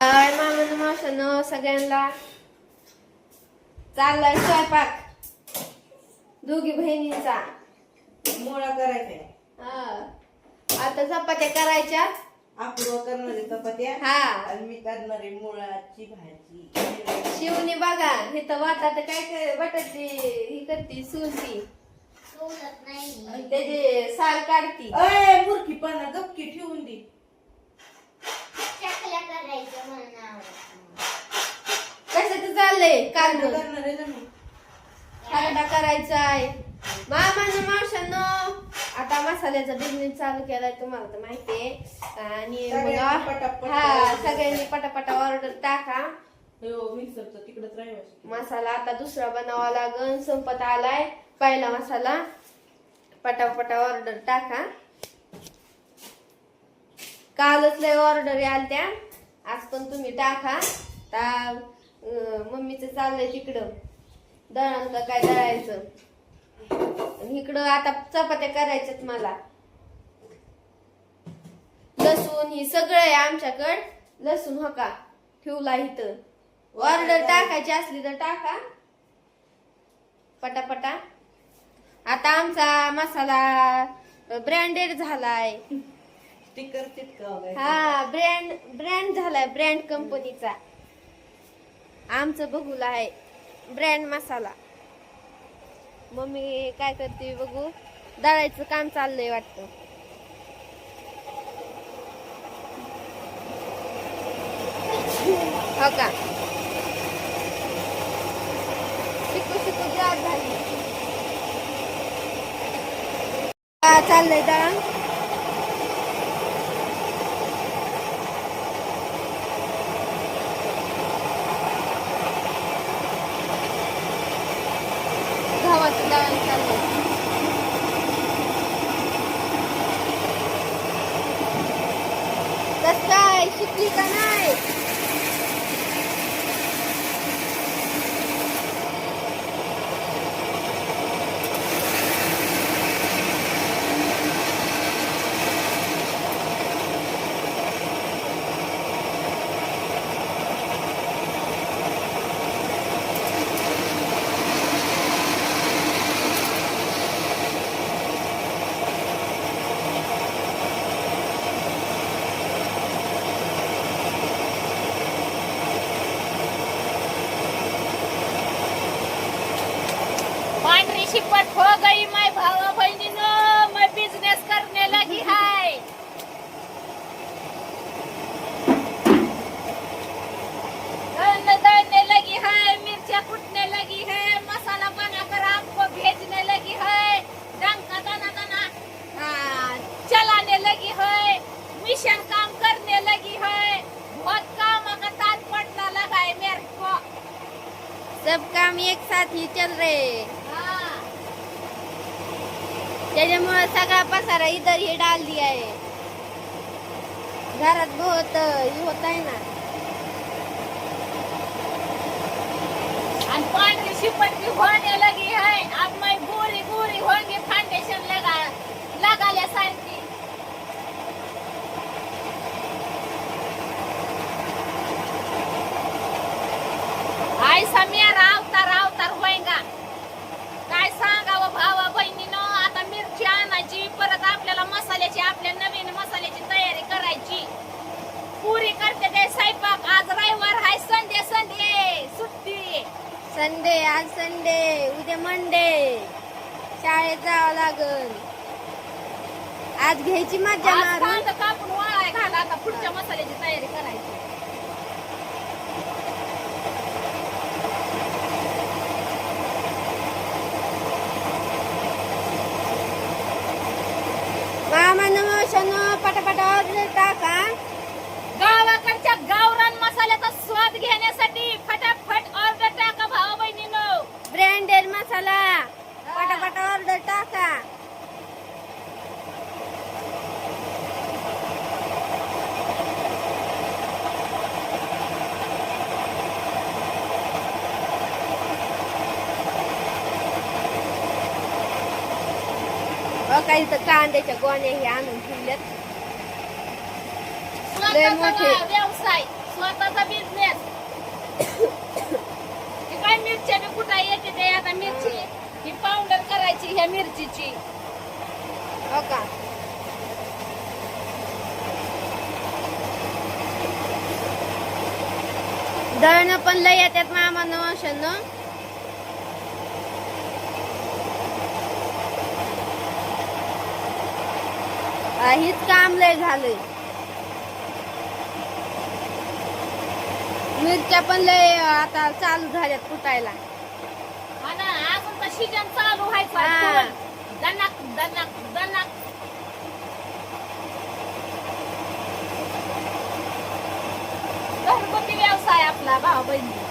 काय मामन मावशानं सगळ्यांना चाललाय स्वयंपाक. दोघी बहिणींचा. मुळा करायचंय. हा. आता चपात्या करायच्या. अपूर्व करणारे चपात्या. हा. आणि मी करणारे मुळाची भाजी. शिवनी बघा हे तर वाटा तर काय काय बटाटे ही करते सुलती आणि त्याचे साल काढती. अय मूर्खी पण गपकी ठेवून दे. कशाचं चाललंय? काल खरडा करायचा आहे मामानं मावशांनो आता मसाल्याचा बिझनेस चालू केलाय तुम्हाला तर माहितीये. आणि सगळ्यांनी मग पटापट हा करायचं. सगळ्यांनी पटापटा ऑर्डर टाका. हो मसाला आता दुसरा बनावा लागन संपत आलाय. पहिला मसाला. पटापटा ऑर्डर टाका. कालच लय ऑर्डर आलत्या आज पण तुम्ही टाका. ता अं, मम्मीचं चाललंय तिकडं. दळण का काय दळायचं. इकडं आता चपात्या करायच्यात मला. लसूण ही सगळं आहे आमच्याकड. लसूण हो का? ठेवला इथं. ऑर्डर टाकायची असली तर टाका. पटापटा. आता आमचा मसाला ब्रँडेड झालाय. स्टिकर हा ब्रँड ब्रँड झालाय ब्रँड कंपनीचा आमचं बघूला आहे ब्रँड मसाला. मम्मी काय करते बघू? दळायचं काम चाललंय वाटतं. हो का? शिकू शिकू जात झाली. चाललंय दळण. गव्हाचं दळण चाललंय कस काय शिकली का नाही पांढरी शिपट हो गई मैं भावा बहनीनो मैं बिजनेस करने लगी है दळने दळने लगी है मिर्चियाँ कूटने लगी है मसाला बनाकर आपको भेजने लगी है डंका दाना दाना आ, चलाने लगी है मिशन काम करने लगी है बहुत काम का तान पड़ना लगा है मेरे को सब काम एक साथ ही चल रहे हाँ त्याच्यामुळे सगळा पसारा डाल दिया है घरात बहुत हे होत आहे ना. आणि पांढरी शिपट भी होने लगी है अब मैं गोरी गोरी होंगी फाउंडेशन लगा लगाल्यासारखी. ऐसा मेरा अवतार अवतार होईगा काय सांगावं भावा बहिणीनो आता मिरची आणायची परत आपल्याला मसाल्याची आपल्या नवीन मसाल्याची तयारी करायची. पुरी करते ते स्वयंपाक. आज रविवार हाय संडे संडे. सुट्टी. संडे आज संडे. उद्या मंडे. शाळेत जावं लागल. आज घ्यायची मजा आज मारू कांदा कापून वाळाय घाला. आता पुढच्या मसाल्याची तयारी करायची मामा नमोशानो ऑर्डर टाका गावाकडच्या गावरान मसाल्याचा स्वाद घेण्यासाठी फटाफट ऑर्डर टाका भावा बहिणीनो ब्रँडेड मसाला पटापटा ऑर्डर टाका. काही तर कांद्याच्या गोण्या हे आणून ठेवल्यात. लय मोठे व्यवसाय स्वतःचा बिझनेस काय मिरच्या बी कुठं येते ते आता मिरची ही पावडर करायची ह्या मिरचीची हो का दळणं पण लय येतात मामा नवशांना हीच काम लय झालंय. मिरच्या पण लय आता चालू झाल्यात फुटायला हा ना अजून तर सीजन चालू व्हायचा हा. दणक दणक दणक घरगुती व्यवसाय आपला भाऊ बहिणी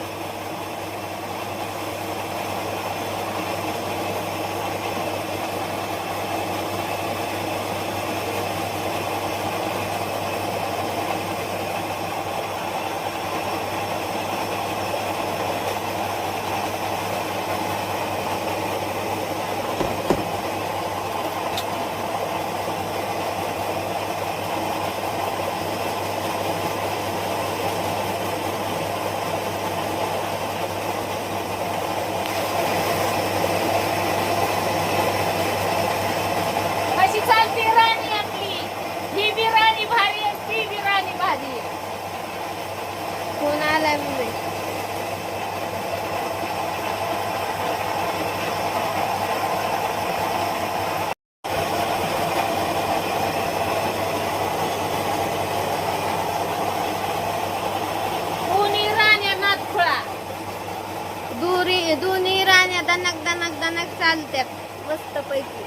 अशी चालते राणी आपली ही बी राणी भारी आहे ती बी राणी भारी आहे फोन आलाय म्हणजे कोणी राण्या नाथखुळा दुरी दोन्ही राण्या दणक दणक चालत्यात मस्त पैकी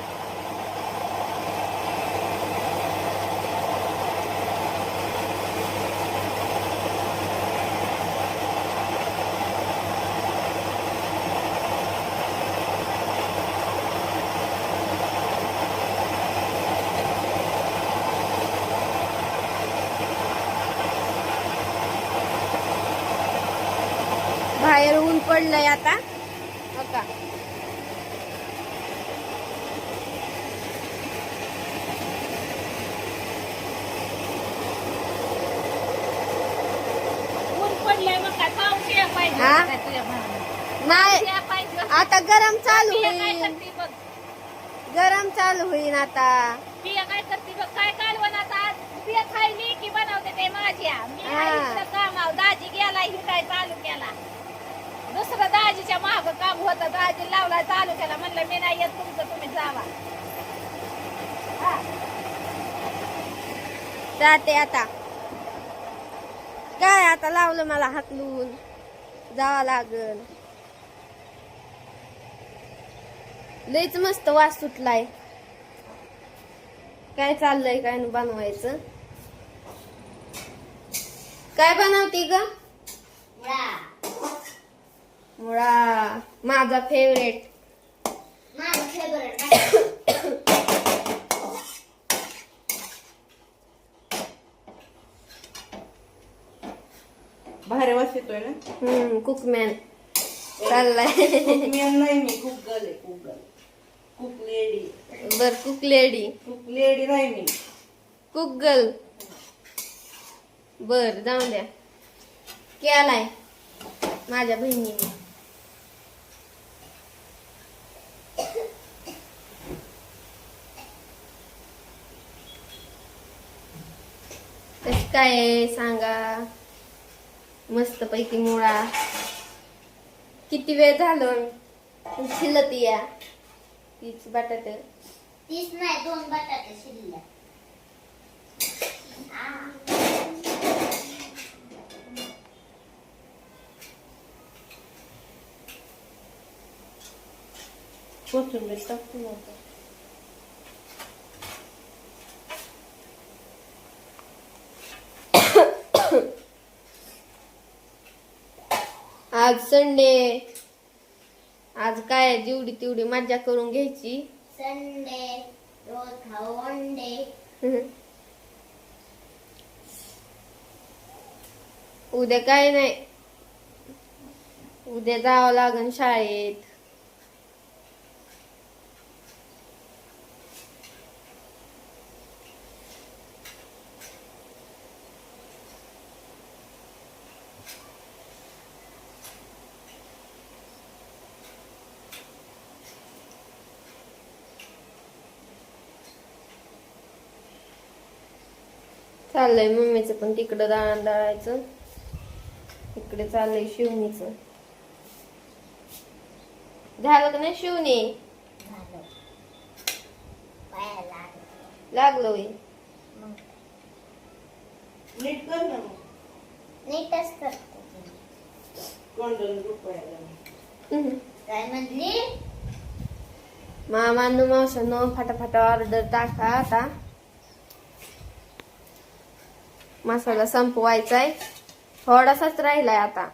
बाहेर ऊन पडलंय आता हो का ऊन पडलंय मग काय पाऊस या पाहिजे हा? काय तुझ्या मनानं? नाही या पाहिजे आता गरम चालू होईल गरम चालू होईल आता. पिया काय करते बघ. काय कालवण आता? पिया खायली की बनवते ते माझ्या. मी. आईचं काम आव दाजी गेला ही काय चालू केला? दुसरं दाजीच्या माग काम होतं. दाजी लावला चालू केला. म्हणलं मी नाही येत तुमचं तुम्ही जावा. जाते आता. काय आता लावलं मला हाकलून जावा लागल. लयच मस्त वास सुटलाय. काय चाललंय काय न बनवायचं. काय बनवती ग? मुळा. माझा फेवरेट भारी वास येतोय ना? हम्म कुकमॅन चाललाय. कुकमेन नाही मी कुक गर्ल आहे कुक गर्ल कुक लेडी बर कुक लेडी कुक लेडी नाही मी कुक गर्ल बर जाऊन द्या. केलाय माझ्या बहिणीने. काय सांगा. मस्त पैकी मुळा. किती वेळ झालं? शिल्लत या. तीच बटाट. तीस नाही दोन बटाटे शिल्लक कोथिंबीर टाकतो ना आता. आज संडे. आज काय जेवढी तेवढी मज्जा करून घ्यायची. संडे रोज खाऊ अंडे उद्या काय नाही. उद्या जावं लागन शाळेत. चाललंय मम्मीचं पण तिकडं दळण दळायचं. इकडे चाललंय शिवणीच. झालं का नाही शिवणी? लागलं. नीट कर ना मग. नीटच करते. ती. गोंडल रुपयाला हम्म. काय म्हणली? मामांनो मावसांनो फटाफटा ऑर्डर टाका आता. मसाला संपवायचाय. थोडासाच राहिलाय आता.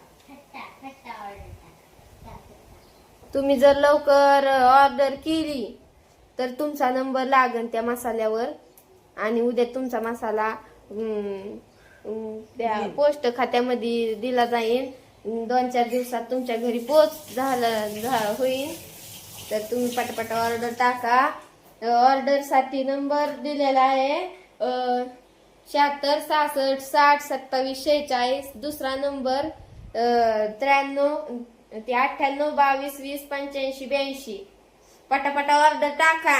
तुम्ही जर लवकर ऑर्डर केली तर तुमचा नंबर लागन त्या मसाल्यावर. आणि उद्या तुमचा मसाला त्या पोस्ट खात्यामध्ये दिला जाईल दोन चार दिवसात तुमच्या घरी पोच झालं झा- होईल तर तुम्ही पटापट ऑर्डर टाका. ऑर्डरसाठी नंबर दिलेला आहे शहात्तर सहासष्ट साठ सत्तावीस शेहेचाळीस दुसरा नंबर त्र्याण्णव ते अठ्ठ्याण्णव बावीस वीस पंच्याऐंशी ब्याऐंशी. पटापटा ऑर्डर टाका.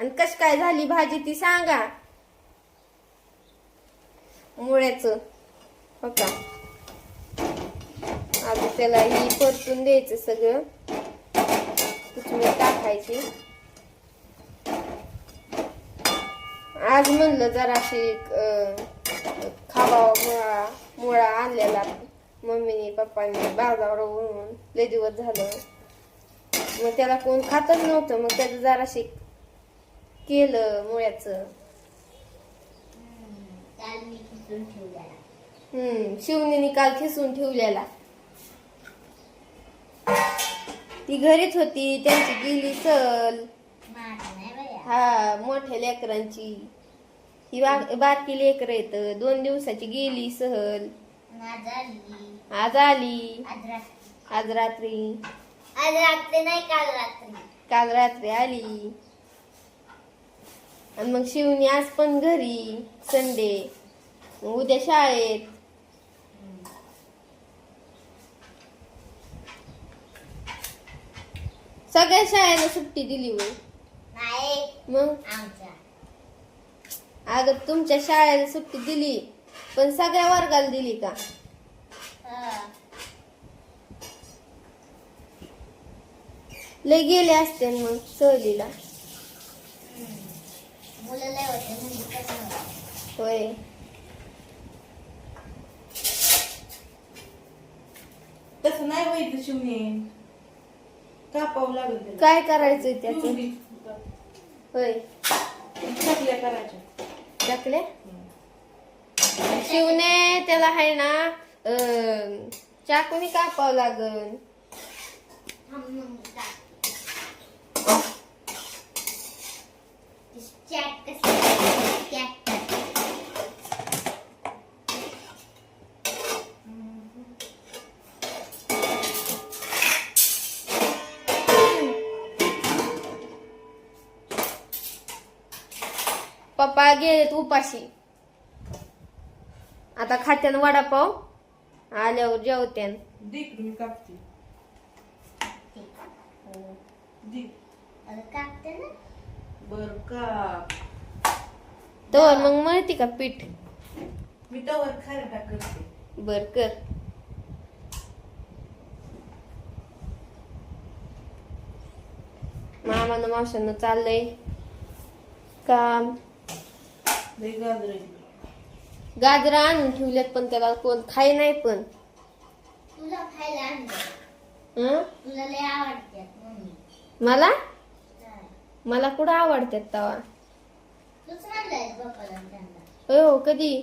आणि कशी काय झाली भाजी ती सांगा. मुळ्याच. हो का? आता त्याला ही परतून द्यायचं सगळं. टाकायची? आज म्हणलं जराशी खावा मुळा मुळा आणलेला मम्मीने पप्पाने बाजारावरून लय दिवस झालं. मग त्याला कोण खातच नव्हतं मग त्याचं जराशी केलं मुळ्याचं. हम्म शिवणीने काल खिसून ठेवलेला. ती घरीच होती त्यांची गेली चल हा मोठ्या लेकरांची. ही बा- बारकी लेकर येत दोन दिवसाची गेली सहल. आज आली. आज आली. रात्री. आज रात्री. आज रात्री नाही काल रात्री. काल रात्री आली. आणि मग शिवणी आज पण घरी संडे. मग उद्या शाळेत. सगळ्या शाळेला सुट्टी दिली होय. नाही. मग? आमच्या. अगं तुमच्या शाळेला सुट्टी दिली पण सगळ्या वर्गाला दिली का हा. लय गेले असते मग सहलीला मुलं लय होते म्हणजे कसं होतं? होय तसं नाही व्हायचं शिवणे कापावं लागेल त्याला. काय करायचंय त्याचं पिवळी. होय चकल्या करायच्या टाकले. शिवने त्याला आहे ना अं, चाकूने कापावं लागल उपाशी. आता खात्यान वडापाव आल्यावर जेवत्यान. दीक मी कापते. दीक अगं कापते ना. बर काप तर मग माहिती का पीठ? मी तवर खायला करते? बर कर. मामानं मावशानं चाललंय काम. गाजर आणून ठेवल्यात पण त्याला कोण खाई नाही पण. तुला खायला आणलं हं? तुला लय आवडतात मम्मी. मला. मला कुठं आवडतात तवा? हो कधी?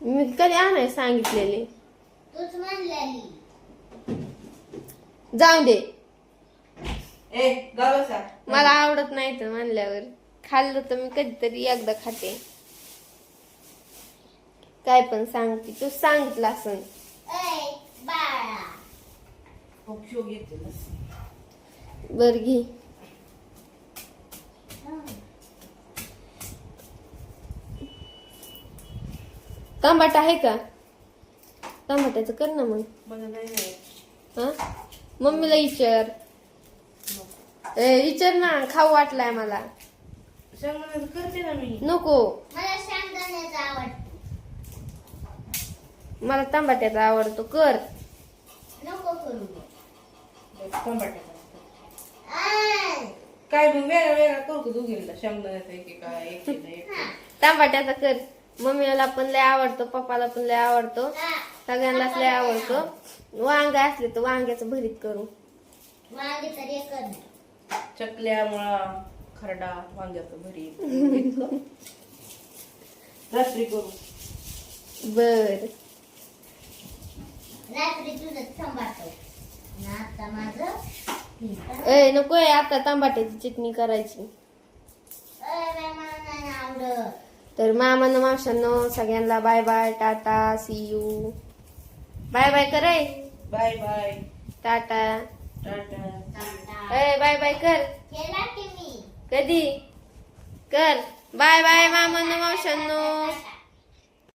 मी कधी आणाय सांगितलेले? जाऊ दे. ए गावसा मला आवडत नाही तर म्हणल्यावर. खाल्लं तर मी कधीतरी एकदा खाते. काय पण सांगते तू. सांगितलं असं येते बर घे. टमाटा आहे का? टमाट्याचं कर ना मग. मला नाही नाही हा? मम्मीला विचार. ए, विचार ना खाऊ वाटलाय मला. शेंगदाण्याचं करते ना मी. नको. मला शेंगदाण्याचं आवडतं मला टमाट्याचा आवडतो कर. नको करू. टमाटे आय. काय मग वेगळा वेगळा करू का दोघींना शेंगदाण्याचा एक एक एक एक एक टमाट्याचा कर. मम्मीला पण लय आवडतो पप्पाला पण लय आवडतो. हा. सगळ्यांनाच लय आवडतो. वांग असले तर वांग्याचं भरीत करू. मागे तर एक कर. चकल्या मुळा खरडा वांग्याचं भरीत. रात्री करू. बर. रात्री तुझं सांभाळतो आणि आता माझं. ए टमाट्याची चटणी करायची. तर मामानं मावशांनो सगळ्यांना bye bye tata see you bye bye करे bye bye. Tata. Tata bye bye कर. कधी? कर. बाय बाय मामानं मावशांनो.